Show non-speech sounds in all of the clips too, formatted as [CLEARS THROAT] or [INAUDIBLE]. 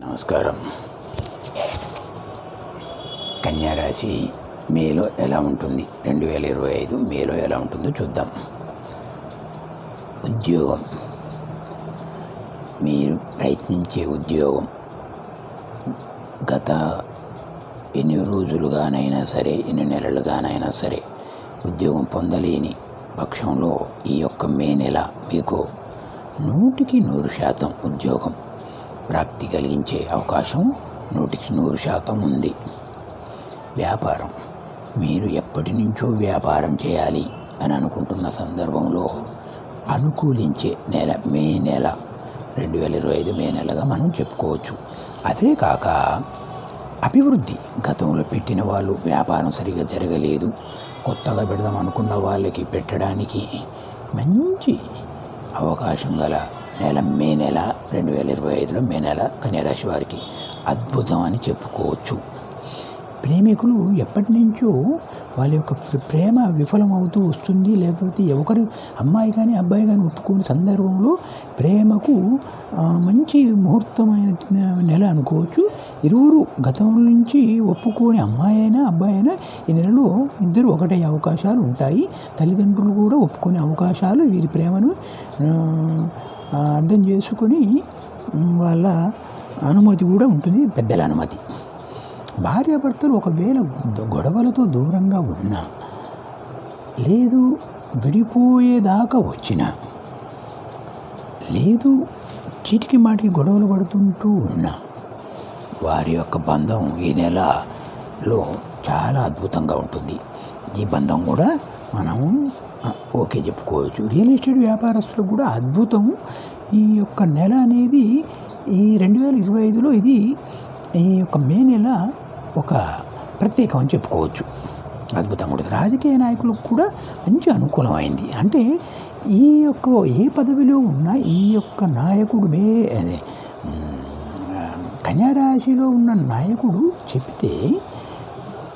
నమస్కారం. కన్యారాశి మేలో ఎలా ఉంటుంది? రెండు వేల ఇరవై ఐదు మేలో ఎలా ఉంటుందో చూద్దాం. ఉద్యోగం. మీరు ప్రయత్నించే ఉద్యోగం. గత ఎన్ని రోజులుగానైనా సరే ఎన్ని నెలలుగానైనా సరే ఉద్యోగం పొందలేని పక్షంలో ఈ యొక్క మే నెల మీకు నూటికి నూరు శాతం ఉద్యోగం ప్రాప్తి కలిగించే అవకాశం నూటికి నూరు శాతం ఉంది. వ్యాపారం. మీరు ఎప్పటి నుంచో వ్యాపారం చేయాలి అని అనుకుంటున్న సందర్భంలో అనుకూలించే నెల మే నెల రెండు వేల ఇరవై ఐదు మే నెలగా మనం చెప్పుకోవచ్చు. అదే కాక అభివృద్ధి. గతంలో పెట్టిన వాళ్ళు వ్యాపారం సరిగా జరగలేదు. కొత్తగా పెడదాం అనుకున్న వాళ్ళకి పెట్టడానికి మంచి అవకాశం గల నెల మే నెల రెండు వేల ఇరవై ఐదులో మే నెల కన్యారాశి వారికి అద్భుతం అని చెప్పుకోవచ్చు. ప్రేమికులు ఎప్పటి నుంచో వాళ్ళ యొక్క ప్రేమ విఫలమవుతూ వస్తుంది. లేకపోతే ఒకరు అమ్మాయి కానీ అబ్బాయి కానీ ఒప్పుకోని సందర్భంలో ప్రేమకు మంచి ముహూర్తమైన నెల అనుకోవచ్చు. ఇరువురు గతం నుంచి ఒప్పుకోని అమ్మాయి అయినా అబ్బాయి అయినా ఈ నెలలో ఇద్దరు ఒకటే అవకాశాలు ఉంటాయి. తల్లిదండ్రులు కూడా ఒప్పుకునే అవకాశాలు వీరి ప్రేమను అర్థం చేసుకొని వాళ్ళ అనుమతి కూడా ఉంటుంది పెద్దల అనుమతి. భార్యాభర్తలు ఒకవేళ గొడవలతో దూరంగా ఉన్నా లేదు విడిపోయేదాకా వచ్చినా లేదు చీటికి మాటికి గొడవలు పడుతుంటూ ఉన్నా వారి యొక్క బంధం ఈ నెలలో చాలా అద్భుతంగా ఉంటుంది. ఈ బంధం కూడా మనం ఓకే చెప్పుకోవచ్చు. రియల్ ఎస్టేట్ వ్యాపారస్తులకు కూడా అద్భుతం ఈ యొక్క నెల అనేది ఈ రెండు వేల ఇరవై ఐదులో ఇది ఈ యొక్క మే నెల ఒక ప్రత్యేకం అని చెప్పుకోవచ్చు. అద్భుతంగా ఉంటుంది రాజకీయ నాయకులకు కూడా మంచి అనుకూలమైంది. అంటే ఈ యొక్క ఏ పదవిలో ఉన్న ఈ యొక్క నాయకుడు మే అదే కన్యారాశిలో ఉన్న నాయకుడు చెప్తే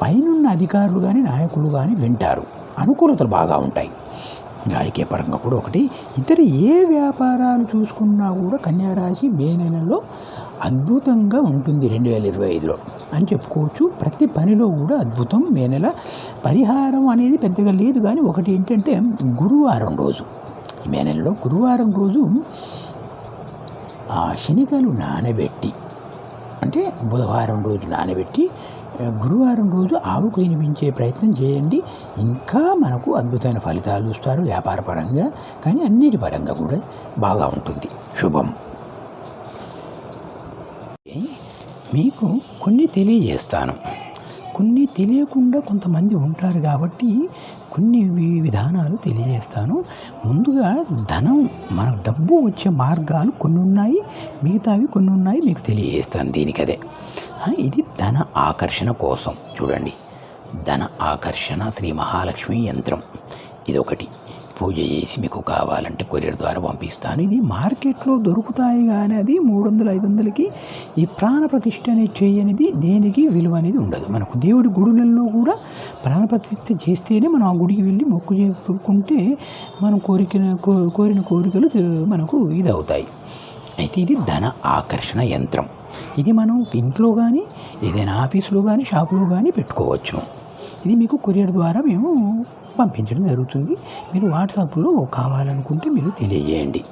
పైనున్న అధికారులు కానీ నాయకులు కానీ వింటారు. అనుకూలతలు బాగా ఉంటాయి. రాజకీయ పరంగా కూడా ఒకటి. ఇతర ఏ వ్యాపారాలు చూసుకున్నా కూడా కన్యారాశి మే నెలలో అద్భుతంగా ఉంటుంది రెండు వేల ఇరవై ఐదులో. అని చెప్పుకోవచ్చు. ప్రతి పనిలో కూడా అద్భుతం మే నెల. పరిహారం అనేది పెద్దగా లేదు కానీ ఒకటి ఏంటంటే గురువారం రోజు. ఈ మే నెలలో గురువారం రోజు ఆ శనిగలు నానబెట్టి అంటే బుధవారం రోజు నానబెట్టి గురువారం రోజు ఆవుకు తినిపించే ప్రయత్నం చేయండి. ఇంకా మనకు అద్భుతమైన ఫలితాలు చూస్తారు వ్యాపార పరంగా కానీ అన్నిటి పరంగా కూడా బాగా ఉంటుంది. శుభం. మీకు కొన్ని తెలియజేస్తాను. కొన్ని తెలియకుండా కొంతమంది ఉంటారు కాబట్టి కొన్ని విధానాలు తెలియజేస్తాను. ముందుగా ధనం మన డబ్బు వచ్చే మార్గాలు కొన్ని ఉన్నాయి మిగతావి కొన్ని ఉన్నాయి మీకు తెలియజేస్తాను దీనికి అదే ఇది ధన ఆకర్షణ కోసం. చూడండి ధన ఆకర్షణ శ్రీ మహాలక్ష్మి యంత్రం. ఇది ఒకటి పూజ చేసి మీకు కావాలంటే కొరియర్ ద్వారా పంపిస్తాను. ఇది మార్కెట్లో దొరుకుతాయి కానీ అది మూడు వందల ఐదు వందలకి ఈ ప్రాణ ప్రతిష్ఠ అనేది చేయనిది దేనికి విలువ అనేది ఉండదు. మనకు దేవుడి గుడులలో కూడా ప్రాణ ప్రతిష్ఠ చేస్తేనే మనం ఆ గుడికి వెళ్ళి మొక్కు చెప్పుకుంటే మనం కోరిక కోరిన కోరికలు మనకు ఇది అవుతాయి అయితే ఇది ధన ఆకర్షణ యంత్రం. ఇది మనం ఇంట్లో కానీ ఏదైనా ఆఫీసులో కానీ షాపులో కానీ పెట్టుకోవచ్చును. ఇది మీకు కొరియర్ ద్వారా మేము పంపించడం జరుగుతుంది. మీరు వాట్సాప్లో కావాలనుకుంటే మీరు తెలియజేయండి.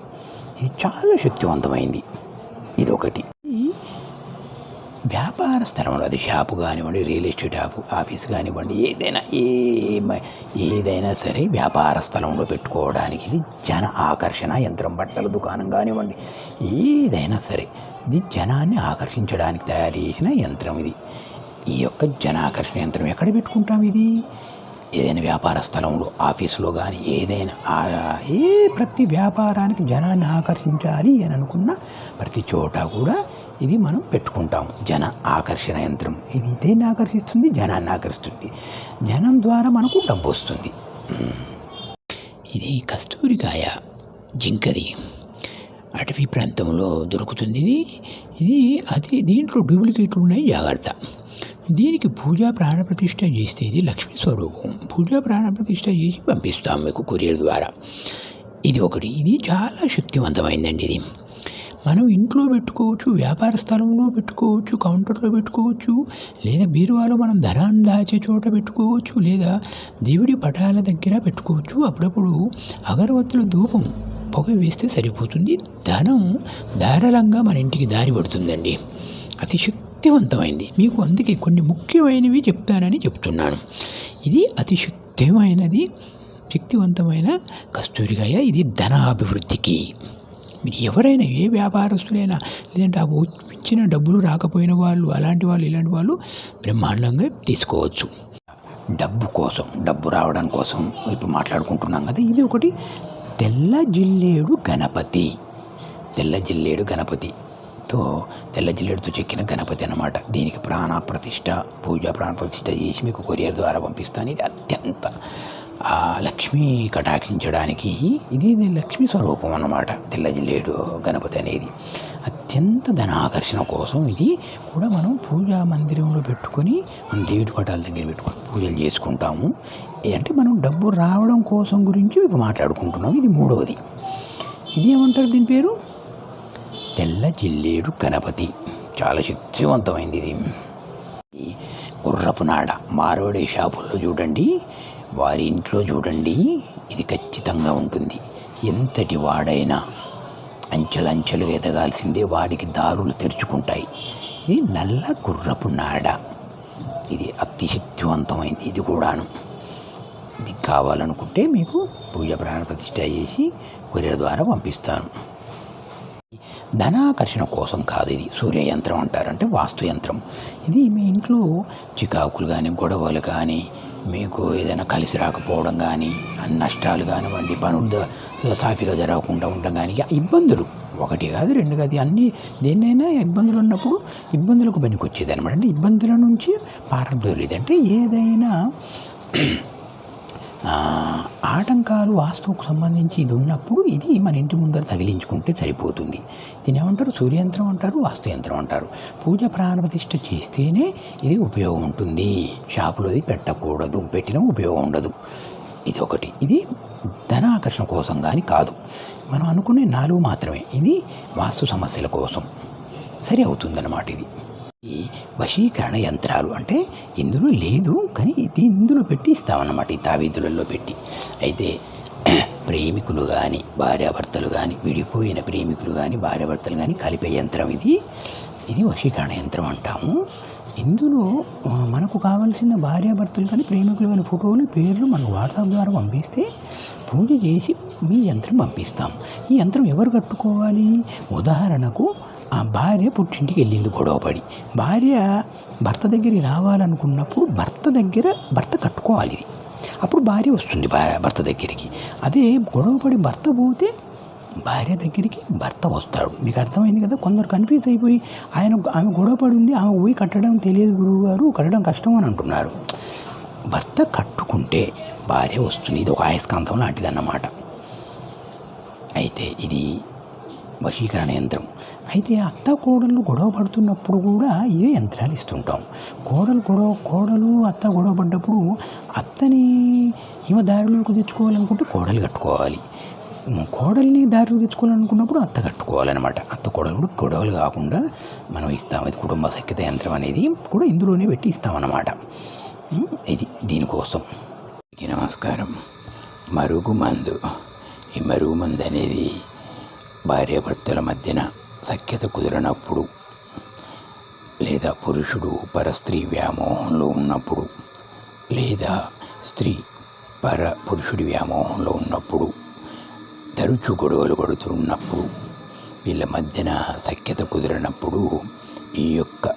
ఇది చాలా శక్తివంతమైంది. ఇది ఒకటి వ్యాపార స్థలంలో అది షాపు కానివ్వండి రియల్ ఎస్టేట్ ఆఫ్ ఆఫీస్ కానివ్వండి ఏదైనా ఏ ఏదైనా సరే వ్యాపార స్థలంలో పెట్టుకోవడానికి ఇది జన ఆకర్షణ యంత్రం బట్టల దుకాణం కానివ్వండి ఏదైనా సరే ఇది జనాన్ని ఆకర్షించడానికి తయారు చేసిన యంత్రం ఇది. ఈ యొక్క జన ఆకర్షణ యంత్రం ఎక్కడ పెట్టుకుంటాం ఇది? ఏదైనా వ్యాపార స్థలంలో ఆఫీసులో కానీ ఏదైనా ఏ ప్రతి వ్యాపారానికి జనాన్ని ఆకర్షించాలి అని అనుకున్న ప్రతి చోట కూడా ఇది మనం పెట్టుకుంటాం జన ఆకర్షణ యంత్రం. ఇది దేన్ని ఆకర్షిస్తుంది? జనాన్ని ఆకర్షిస్తుంది. జనం ద్వారా మనకు డబ్బు వస్తుంది. ఇది కస్తూరికాయ జింకది. అటవీ ప్రాంతంలో దొరుకుతుంది ఇది. ఇది అది దీంట్లో డూప్లికేట్లు ఉన్నాయి. జాగ్రత్త. దీనికి పూజా ప్రాణప్రతిష్ఠ చేస్తే ఇది లక్ష్మీ స్వరూపం. పూజా ప్రాణప్రతిష్ఠ చేసి పంపిస్తాం మీకు కొరియర్ ద్వారా. ఇది ఒకటి. ఇది చాలా శక్తివంతమైందండి ఇది. మనం ఇంట్లో పెట్టుకోవచ్చు వ్యాపార స్థలంలో పెట్టుకోవచ్చు కౌంటర్లో పెట్టుకోవచ్చు లేదా బీరువాలో మనం ధనాన్ని దాచే చోట పెట్టుకోవచ్చు లేదా దేవుడి పటాల దగ్గర పెట్టుకోవచ్చు. అప్పుడప్పుడు అగరవత్తుల ధూపం పొగ వేస్తే సరిపోతుంది. ధనం ధారాళంగా మన ఇంటికి దారి పడుతుందండి. అతిశక్తి శక్తివంతమైంది. మీకు అందుకే కొన్ని ముఖ్యమైనవి చెప్తానని చెప్తున్నాను. ఇది అతి శక్తిమైనది శక్తివంతమైన కస్తూరికాయ ఇది ధనాభివృద్ధికి. మీరు ఎవరైనా ఏ వ్యాపారస్తులైనా లేదంటే ఆ ఇచ్చిన డబ్బులు రాకపోయిన వాళ్ళు అలాంటి వాళ్ళు ఇలాంటి వాళ్ళు బ్రహ్మాండంగా తీసుకోవచ్చు. డబ్బు కోసం డబ్బు రావడం కోసం ఇప్పుడు మాట్లాడుకుంటున్నాం కదా. ఇది ఒకటి తెల్ల జిల్లేడు గణపతి. తెల్ల జిల్లేడు గణపతి. తో తెల్ల జిల్లేడుతో చెక్కిన గణపతి అన్నమాట. దీనికి ప్రాణ ప్రతిష్ట పూజ ప్రాణ ప్రతిష్ట చేసి మీకు కొరియర్ ద్వారా పంపిస్తాను ఇది అత్యంత లక్ష్మి కటాక్షించడానికి ఇది లక్ష్మి లక్ష్మీ స్వరూపం అన్నమాట తెల్ల జిల్లేడు గణపతి అనేది. అత్యంత ధన ఆకర్షణ కోసం ఇది కూడా మనం పూజా మందిరంలో పెట్టుకొని మనం దేవుడి పటాల దగ్గర పెట్టుకొని పూజలు చేసుకుంటాము. అంటే మనం డబ్బు రావడం కోసం గురించి ఇప్పుడు మాట్లాడుకుంటున్నాం ఇది మూడవది ఇది ఏమంటారు దీని పేరు? తెల్ల జిల్లేడు గణపతి. చాలా శక్తివంతమైంది ఇది. గుర్రపు నాడ మారవాడి షాపుల్లో చూడండి వారి ఇంట్లో చూడండి ఇది ఖచ్చితంగా ఉంటుంది. ఎంతటి వాడైనా అంచెలంచెలు ఎదగాల్సిందే వాడికి దారులు తెరుచుకుంటాయి. ఇది నల్ల గుర్రపు నాడ ఇది అతి శక్తివంతమైంది ఇది కూడాను. ఇది కావాలనుకుంటే మీకు పూజ ప్రాణ ప్రతిష్ట చేసి కొరియర్ ద్వారా పంపిస్తాను. ధనాకర్షణ కోసం కాదు ఇది. సూర్య యంత్రం అంటారంటే వాస్తు యంత్రం ఇది మీ ఇంట్లో చికాకులు కానీ గొడవలు కానీ మీకు ఏదైనా కలిసి రాకపోవడం కానీ నష్టాలు కానివ్వండి పనులు సాఫీగా జరగకుండా ఉండడం కానీ ఇబ్బందులు. ఒకటి కాదు రెండు కాదు అన్ని దేన్నైనా ఇబ్బందులు ఉన్నప్పుడు ఇబ్బందులకు పనికొచ్చేది అనమాట అంటే ఇబ్బందుల నుంచి పారదోలేది లేదంటే ఏదైనా ఆటంకాలు వాస్తువుకు సంబంధించి ఇది ఉన్నప్పుడు ఇది మన ఇంటి ముందర తగిలించుకుంటే సరిపోతుంది. దీని ఏమంటారు? సూర్యంత్రం అంటారు వాస్తు యంత్రం అంటారు. పూజ ప్రాణప్రతిష్ఠ చేస్తేనే ఇది ఉపయోగం ఉంటుంది. షాపులో ఇది పెట్టకూడదు పెట్టినా ఉపయోగం ఉండదు. ఇది ఒకటి. ఇది ధనాకర్షణ కోసం కానీ కాదు. మనం అనుకునే నాలుగు మాత్రమే. ఇది వాస్తు సమస్యల కోసం. సరి అవుతుందన్నమాట ఇది. ఈ వశీకరణ యంత్రాలు అంటే ఇందులో లేదు కానీ ఇది ఇందులో పెట్టి ఇస్తామన్నమాట ఈ తావీదులలో పెట్టి. అయితే [CLEARS THROAT] ప్రేమికులు కానీ భార్యాభర్తలు కానీ విడిపోయిన ప్రేమికులు కానీ భార్యాభర్తలు కానీ కలిపే యంత్రం ఇది. ఇది వశీకరణ యంత్రం అంటాము. ఇందులో మనకు కావాల్సిన భార్యాభర్తలు కానీ ప్రేమికులు కానీ ఫోటోలు పేర్లు మనకు వాట్సాప్ ద్వారా పంపిస్తే పూజ చేసి మీ యంత్రం పంపిస్తాం. ఈ యంత్రం ఎవరు కట్టుకోవాలి? ఉదాహరణకు ఆ భార్య పుట్టింటికి వెళ్ళింది గొడవపడి. భార్య భర్త దగ్గరికి రావాలనుకున్నప్పుడు భర్త దగ్గర భర్త కట్టుకోవాలి. ఇది అప్పుడు భార్య వస్తుంది భార్య భర్త దగ్గరికి. అదే గొడవపడి భర్త పోతే భార్య దగ్గరికి భర్త వస్తాడు. మీకు అర్థమైంది కదా? కొందరు కన్ఫ్యూజ్ అయిపోయి ఆయన ఆమె గొడవపడి ఉంది ఆమె పోయి కట్టడం తెలియదు గురువు గారు కట్టడం కష్టం అని అంటున్నారు. భర్త కట్టుకుంటే భార్య వస్తుంది. ఇది ఒక అయస్కాంతం లాంటిదన్నమాట. అయితే ఇది వశీకరణ యంత్రం అయితే అత్త కోడలు గొడవ పడుతున్నప్పుడు కూడా ఇవే యంత్రాలు ఇస్తుంటాం. కోడలు గొడవ కోడలు అత్త గొడవ పడ్డప్పుడు అత్తని ఈమె దారిలోకి తెచ్చుకోవాలనుకుంటే కోడలు కట్టుకోవాలి. కోడల్ని దారిలో తెచ్చుకోవాలనుకున్నప్పుడు అత్త కట్టుకోవాలన్నమాట. అత్త కోడలు కూడా గొడవలు కాకుండా మనం ఇస్తాం. ఇది కుటుంబ సఖ్యత యంత్రం అనేది కూడా ఇందులోనే పెట్టి ఇస్తామన్నమాట. ఇది దీనికోసం. నమస్కారం. మరుగు మందు. ఈ మరుగు మందు అనేది భార్యాభర్తల మధ్యన సఖ్యత కుదిరినప్పుడు లేదా పురుషుడు పరస్త్రీ వ్యామోహంలో ఉన్నప్పుడు లేదా స్త్రీ పర పురుషుడి వ్యామోహంలో ఉన్నప్పుడు తరచు గొడవలు పడుతున్నప్పుడు వీళ్ళ మధ్యన సఖ్యత కుదిరినప్పుడు ఈ యొక్క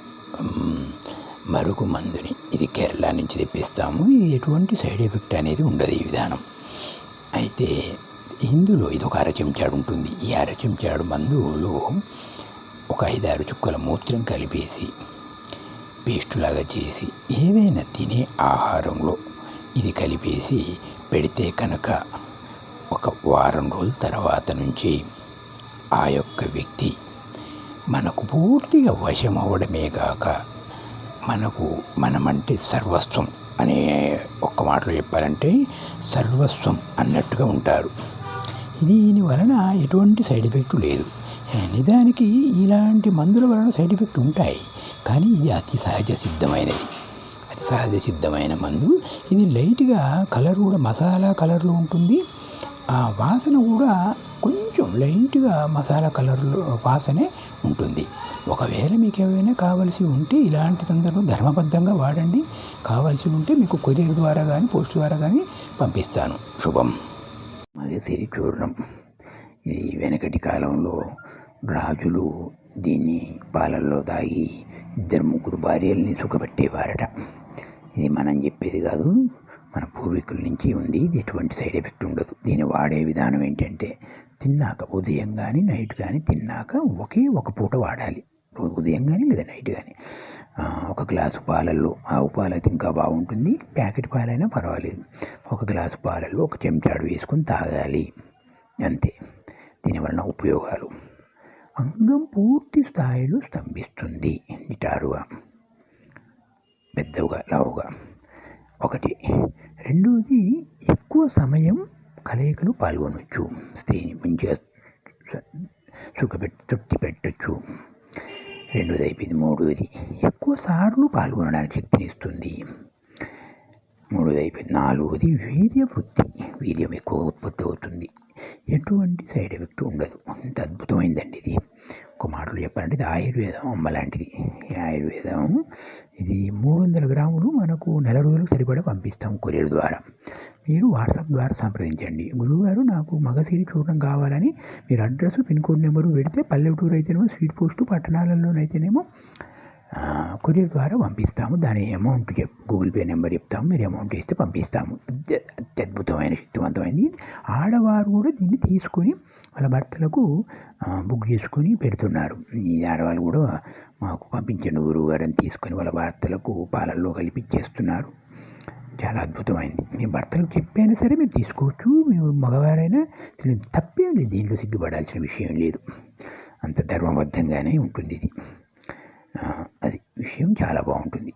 మరుగు మందుని ఇది కేరళ నుంచి తెప్పిస్తాము. ఇది ఎటువంటి సైడ్ ఎఫెక్ట్ అనేది ఉండదు ఈ విధానం. అయితే ఇందులో ఇది ఒక ఉంటుంది. ఈ అరచెంచాడు మందులో ఒక ఐదారు చుక్కల మూత్రం కలిపేసి పేస్టులాగా చేసి ఏదైనా తినే ఆహారంలో ఇది కలిపేసి పెడితే కనుక ఒక వారం రోజుల తర్వాత నుంచి ఆ యొక్క వ్యక్తి మనకు పూర్తిగా వశం అవ్వడమే కాక మనకు మనమంటే సర్వస్వం అనే ఒక్క మాటలో చెప్పాలంటే సర్వస్వం అన్నట్టుగా ఉంటారు. దీని వలన ఎటువంటి సైడ్ ఎఫెక్ట్ లేదు. నిజానికి ఇలాంటి మందుల వలన సైడ్ ఎఫెక్ట్ ఉంటాయి. కానీ ఇది అతి సహజ సిద్ధమైనది. అతి సహజ సిద్ధమైన మందు. ఇది లైట్గా కలర్ కూడా మసాలా కలర్లో ఉంటుంది. ఆ వాసన కూడా కొంచెం లైట్గా మసాలా కలర్లో వాసనే ఉంటుంది. ఒకవేళ మీకు ఏమైనా కావలసి ఉంటే ఇలాంటి సందర్భం ధర్మబద్ధంగా వాడండి. కావాల్సి ఉంటే మీకు కొరియర్ ద్వారా కానీ పోస్ట్ ద్వారా కానీ పంపిస్తాను. శుభం. అది చూర్ణం ఇది వెనకటి కాలంలో రాజులు దీన్ని పాలల్లో తాగి ఇద్దరు ముగ్గురు భార్యల్ని సుఖపెట్టేవారట. ఇది మనం చెప్పేది కాదు. మన పూర్వీకుల నుంచి ఉంది. ఇది ఎటువంటి సైడ్ ఎఫెక్ట్ ఉండదు. దీన్ని వాడే విధానం ఏంటంటే తిన్నాక ఉదయం కానీ నైట్ కానీ తిన్నాక ఒకే ఒక పూట వాడాలి. రోజు ఉదయం కానీ లేదా నైట్ కానీ ఒక గ్లాసు పాలల్లో ఆవు పాలు అయితే ఇంకా బాగుంటుంది. ప్యాకెట్ పాలైనా పర్వాలేదు. ఒక గ్లాసు పాలల్లో ఒక చెంచాడు వేసుకొని తాగాలి. అంతే. దీనివలన ఉపయోగాలు. అంగం పూర్తి స్థాయిలో స్తంభిస్తుంది. నిటారుగా. పెద్దవుగా లావుగా. ఒకటి. రెండవది ఎక్కువ సమయం కలయికలు పాల్గొనవచ్చు స్త్రీని మంచిగా సుఖపెట్టి తృప్తి పెట్టచ్చు. రెండోది అయిపోయింది మూడోది. ఎక్కువ సార్లు పాల్గొనడానికి శక్తిని ఇస్తుంది. మూడోది అయిపోయింది నాలుగోది వీర్య వృద్ధి. వీర్యం ఎక్కువ ఉత్పత్తి అవుతుంది. ఎటువంటి సైడ్ ఎఫెక్ట్ ఉండదు. అంత అద్భుతమైందండి ఇది. ఒక మాటలు చెప్పాలంటే ఇది ఆయుర్వేదం అమ్మ లాంటిది. ఈ ఆయుర్వేదం ఇది మూడు వందల గ్రాములు మనకు నెల రోజులు సరిపడా పంపిస్తాం కొరియర్ ద్వారా. మీరు వాట్సాప్ ద్వారా సంప్రదించండి. గురువుగారు నాకు మగసిరి చూడడం కావాలని మీరు అడ్రస్ పిన్ కోడ్ నెంబరు పెడితే పల్లెటూరు అయితేనేమో స్వీట్ పోస్టు పట్టణాలలోనైతేనేమో కొరియర్ ద్వారా పంపిస్తాము. దాని అమౌంట్ గూగుల్ పే నెంబర్ చెప్తాము. మీరు అమౌంట్ ఇస్తే పంపిస్తాము. అత్యద్భుతమైన శక్తివంతమైంది. ఆడవారు కూడా దీన్ని తీసుకొని వాళ్ళ భర్తలకు బుక్ చేసుకొని పెడుతున్నారు. ఈ ఆడవాళ్ళు కూడా మాకు పంపించండి గురువు గారిని తీసుకొని వాళ్ళ భర్తలకు పాలల్లో కలిపి చేస్తున్నారు చాలా అద్భుతమైంది. మీ భర్తలకు చెప్పైనా సరే మీరు తీసుకోవచ్చు. మీరు మగవారైనా తప్పేం లేదు. దీంట్లో సిగ్గుపడాల్సిన విషయం లేదు. అంత ధర్మబద్ధంగానే ఉంటుంది ఇది. అది విషయం చాలా బాగుంటుంది.